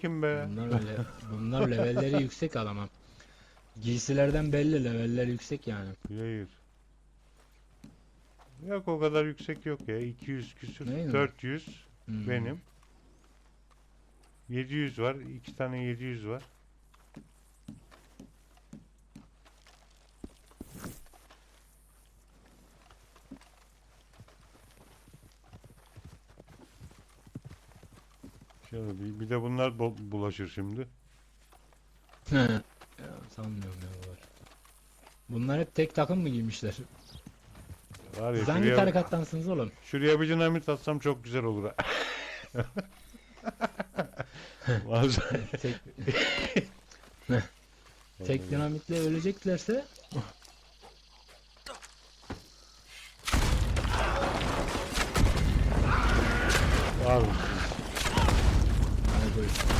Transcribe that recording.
Kim be? Bunlar öyle. Bunlar levelleri yüksek adamım. Giysilerden belli levelleri yüksek yani. Hayır. Yok o kadar yüksek yok ya. 200 küsür. Mi? 400 Hmm. benim. 700 var. iki tane 700 var. Şöyle bir, bir de bunlar bu- bulaşır şimdi. ya, sanmıyorum ya var. Bunlar hep tek takım mı giymişler? Var ya Siz hangi şuraya, tarikattansınız oğlum? şuraya bir dinamit atsam çok güzel olur ha. Vallahi. Tek, tek dinamitle öleceklerse Var mı? Thank you.